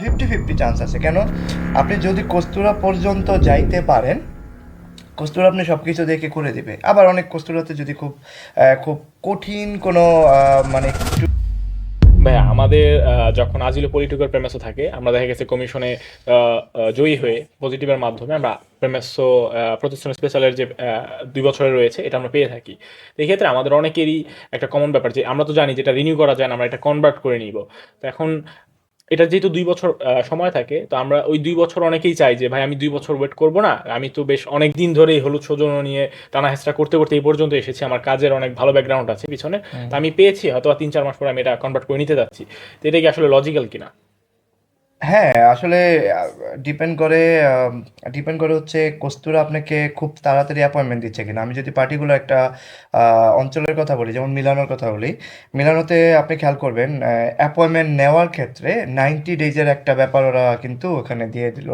Fifty fifty chance আছে। কেন? আপনি যদি কস্তুরা পর্যন্ত যাইতে পারেন, কস্তুরা আপনি সব কিছু দেখে করে দিবে। আবার অনেক কস্তুরাতে যদি খুব খুব কঠিন কোনো মানে ভাইয়া আমাদের যখন আজিলো পলিটিক্যাল প্রেমেসো থাকে, আমরা দেখা গেছে কমিশনে জয়ী হয়ে পজিটিভের মাধ্যমে আমরা প্রেমেসো প্রতিষ্ঠান স্পেশালের যে দুই বছরের রয়েছে, এটা আমরা পেয়ে থাকি। এই ক্ষেত্রে আমাদের অনেকেরই একটা কমন ব্যাপার যে, আমরা তো জানি যেটা রিনিউ করা যায় না, আমরা এটা কনভার্ট করে নিব। তো এখন এটা যেহেতু দুই বছর আহ, সময় থাকে তো আমরা ওই দুই বছর অনেকেই চাই যে ভাই আমি দুই বছর ওয়েট করব না আমি তো বেশ অনেক দিন ধরে এই হলুদ সৌজন্য নিয়ে টানা হেসরা করতে করতে এই পর্যন্ত এসেছি আমার কাজের অনেক ভালো ব্যাকগ্রাউন্ড আছে পিছনে। তো আমি পেয়েছি হয়তো তিন চার মাস পরে আমি এটা কনভার্ট করে নিতে যাচ্ছি। তো এটা কি আসলে লজিক্যাল কিনা? হ্যাঁ আসলে ডিপেন্ড করে ডিপেন্ড করে হচ্ছে কস্তুরা আপনাকে খুব তাড়াতাড়ি অ্যাপয়েন্টমেন্ট দিচ্ছে কিনা। আমি যদি পার্টিকুলার একটা অঞ্চলের কথা বলি, যেমন মিলানোর কথা বলি, মিলানোতে আপনি খেয়াল করবেন অ্যাপয়েন্টমেন্ট নেওয়ার ক্ষেত্রে নাইনটি ডেজের একটা ব্যাপার ওরা কিন্তু ওখানে দিয়ে দিল।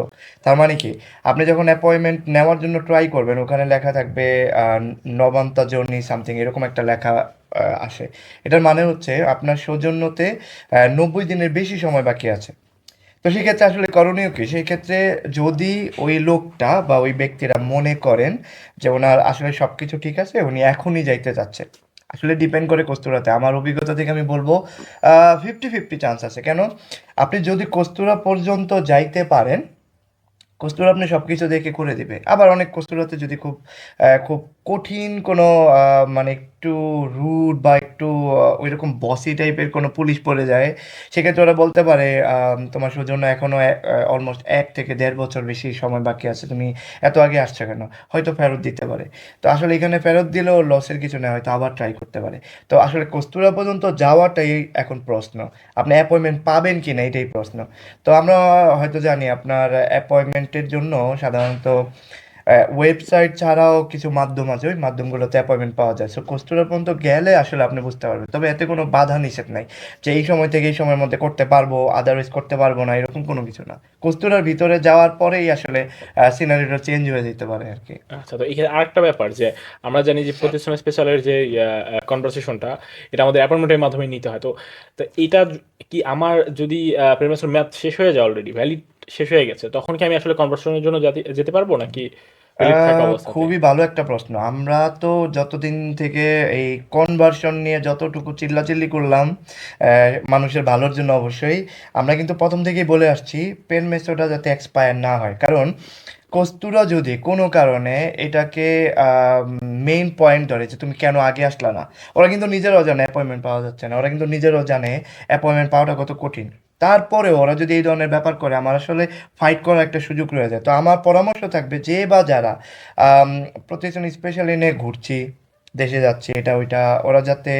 তার মানে কি? আপনি যখন অ্যাপয়েন্টমেন্ট নেওয়ার জন্য ট্রাই করবেন, ওখানে লেখা থাকবে নবান্তা জর্নি সামথিং এরকম একটা লেখা আসে। এটার মানে হচ্ছে আপনার সৌজন্যতে নব্বই দিনের বেশি সময় বাকি আছে। তো সেক্ষেত্রে আসলে করণীয় কি? সেই ক্ষেত্রে যদি ওই লোকটা বা ওই ব্যক্তিরা মনে করেন যে ওনার আসলে সব কিছু ঠিক আছে, উনি এখনই যাইতে চাচ্ছে আসলে ডিপেন্ড করে কস্তুরাতে। আমার অভিজ্ঞতা থেকে আমি বলব ফিফটি ফিফটি চান্স আছে। কেন? আপনি যদি কস্তুরা পর্যন্ত যাইতে পারেন, কস্তুরা আপনি সব কিছু দেখে করে দিবে। আবার অনেক কস্তুরাতে যদি খুব খুব কঠিন কোনো মানে একটু রুড বা একটু ওই রকম বসি টাইপের কোনো পুলিশ পড়ে যায়, সেক্ষেত্রে ওরা বলতে পারে তোমার সৌজন্য এখনও অলমোস্ট এক থেকে দেড় বছর বেশি সময় বাকি আছে, তুমি এত আগে আসছো কেন? হয়তো ফেরত দিতে পারে। তো আসলে এখানে ফেরত দিলেও লসের কিছু নেই, হয়তো আবার ট্রাই করতে পারে। তো আসলে কস্তুরা পর্যন্ত যাওয়াটাই এখন প্রশ্ন, আপনি অ্যাপয়েন্টমেন্ট পাবেন কি না এটাই প্রশ্ন। তো আমরা হয়তো জানি, আপনার অ্যাপয়েন্টমেন্টের জন্য সাধারণত ওয়েবসাইট ছাড়াও কিছু মাধ্যম আছে, ওই মাধ্যমগুলোতে অ্যাপয়েন্টমেন্ট পাওয়া যায়। সো কস্তুরা পর্যন্ত গেলে আসলে আপনি বুঝতে পারবেন। তবে এতে কোনো বাধা নিষেধ নাই যে এই সময় থেকে এই সময়ের মধ্যে করতে পারব আদারওয়াইজ করতে পারব না, এরকম কোনো কিছু না। কস্তুরার ভিতরে যাওয়ার পরেই আসলে সিনারিটা চেঞ্জ হয়ে যেতে পারে আর কি। আচ্ছা তো এখানে আরেকটা ব্যাপার যে আমরা জানি যে প্রতিষ্ঠান স্পেশালের যে কনভারসেশনটা এটা আমাদের অ্যাপয়েন্টমেন্টের মাধ্যমে নিতে হয়। তো তো এটা কি আমার যদি প্রেমেসের ম্যাথ শেষ হয়ে যায় অলরেডি ভ্যালিড শেষ হয়ে গেছে, তখন কি আমি আসলে কনভার্সেশনের জন্য যেতে পারব নাকি valid থাকা আহ, অবস্থাতে খুবই ভালো একটা প্রশ্ন। আমরা তো যতদিন থেকে এই কনভার্সন নিয়ে যতটুকু চিল্লাচিল্লি করলাম আহ, মানুষের ভালোর জন্য অবশ্যই আমরা কিন্তু প্রথম থেকেই বলে আসছি পেন মেসোটা যাতে এক্সপায়ার না হয়। কারণ কস্তুরা যদি কোনো কারণে এটাকে মেইন পয়েন্ট ধরে যে তুমি কেন আগে আসলা না ওরা কিন্তু নিজেরাও জানে অ্যাপয়েন্টমেন্ট পাওয়া যাচ্ছে না ওরা কিন্তু নিজেরাও জানে অ্যাপয়েন্টমেন্ট পাওয়াটা কত কঠিন। তারপরে ওরা যদি এই ধরনের ব্যাপার করে, আমার আসলে ফাইট করার একটা সুযোগ রয়ে যায়। তো আমার পরামর্শ থাকবে যে বা যারা প্রতিজন স্পেশালি নিয়ে ঘুরছি, দেশে যাচ্ছি, এটা ওইটা, ওরা যাতে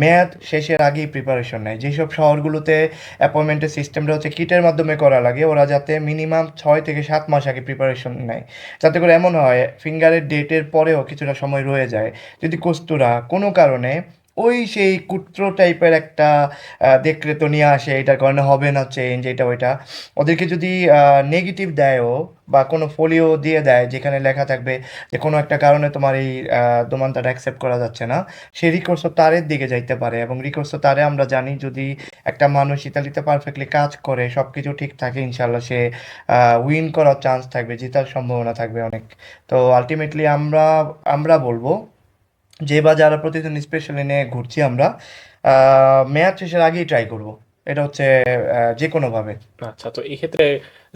মেয়াদ শেষের আগেই প্রিপারেশন নেয়। যেসব শহরগুলোতে অ্যাপয়েন্টমেন্টের সিস্টেমটা হচ্ছে কিটের মাধ্যমে করা লাগে, ওরা যাতে মিনিমাম ছয় থেকে সাত মাস আগে প্রিপারেশন নেয়। যাতে করে এমন হয় ফিঙ্গারের ডেটের পরেও কিছুটা সময় রয়ে যায়। যদি কস্তুরা কোনো কারণে ওই সেই কুত্র টাইপের একটা দেখলে তো নিয়ে আসে, এটার কারণে হবে না চেঞ্জ এটা ওইটা। ওদেরকে যদি নেগেটিভ দেয়ও বা কোনো ফোলিও দিয়ে দেয়, যেখানে লেখা থাকবে যে কোনো একটা কারণে তোমার এই দোমানটাটা অ্যাকসেপ্ট করা যাচ্ছে না, সে রিকোর্স তারের দিকে যাইতে পারে এবং রিকোর্স তারে আমরা জানি যদি একটা মানুষ ইতালিতে পারফেক্টলি কাজ করে সব কিছু ঠিক থাকে ইনশাল্লাহ সে উইন করার চান্স থাকবে, জেতার সম্ভাবনা থাকবে অনেক। তো আলটিমেটলি আমরা আমরা বলব যে বা যারা প্রতিদিন স্পেশালি নিয়ে ঘুরছি আমরা মেয়াদ শেষের আগেই ট্রাই করব। এটা হচ্ছে যে কোনোভাবে। আচ্ছা তো এই ক্ষেত্রে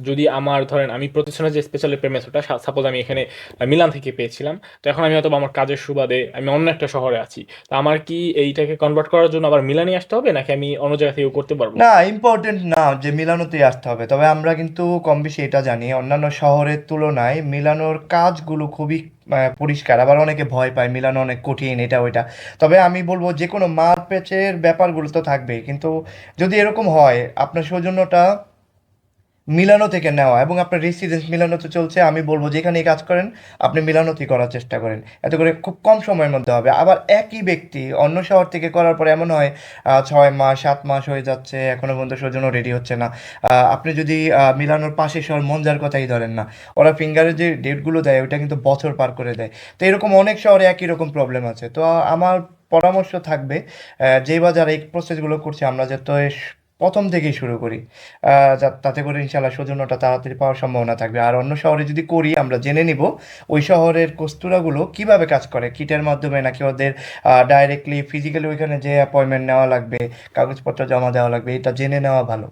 যদি আমার ধরেন আমি প্রতিষ্ঠানের যে স্পেশাল প্রেমেসোটা সাপোজ আমি এখানে মিলান থেকে পেয়েছিলাম তো এখন আমি হয়তো আমার কাজের সুবাদে আমি অন্য একটা শহরে আছি। তো আমার কি এইটাকে কনভার্ট করার জন্য আবার মিলানে আসতে হবে নাকি আমি অন্য জায়গা থেকেও করতে পারব? না ইম্পর্টেন্ট না যে মিলানোতেই আসতে হবে। তবে আমরা কিন্তু কম বেশি এটা জানি অন্যান্য শহরের তুলনায় মিলানোর কাজগুলো খুবই পরিষ্কার। আবার অনেকে ভয় পায়, মিলানো অনেক কঠিন, এটা, ওইটা। তবে আমি বলব যে কোনো মার প্যাচের ব্যাপারগুলো তো থাকবেই। কিন্তু যদি এরকম হয়, আপনার সৌজন্যটা মিলানো থেকে নেওয়া এবং আপনার রেসিডেন্স মিলানোতে চলছে, আমি বলব যেখানেই কাজ করেন, আপনি মিলানোতেই করার চেষ্টা করেন। এতে করে খুব কম সময়ের মধ্যে হবে। আবার একই ব্যক্তি অন্য শহর থেকে করার পরে এমন হয় ছয় মাস, সাত মাস হয়ে যাচ্ছে এখনও পর্যন্ত সৌজন্য রেডি হচ্ছে না। আপনি যদি মিলানোর পাশে শহর মঞ্জার কথাই ধরেন না, ওরা ফিঙ্গারের যে ডেটগুলো দেয়, ওইটা কিন্তু বছর পার করে দেয়। তো এরকম অনেক শহরে একই রকম প্রবলেম আছে। তো আমার পরামর্শ থাকবে যে বা যারা এই প্রসেসগুলো করছে, আমরা যাতে প্রথম থেকেই শুরু করি। তাতে করে ইনশাল্লাহ সৌজন্যটা তাড়াতাড়ি পাওয়ার সম্ভাবনা থাকবে। আর অন্য শহরে যদি করি, আমরা জেনে নিব ওই শহরের কস্তুরাগুলো কীভাবে কাজ করে, কিটের মাধ্যমে নাকি ওদের ডাইরেক্টলি ফিজিক্যালি ওইখানে যে অ্যাপয়েন্টমেন্ট নেওয়া লাগবে, কাগজপত্র জমা দেওয়া লাগবে, এটা জেনে নেওয়া ভালো।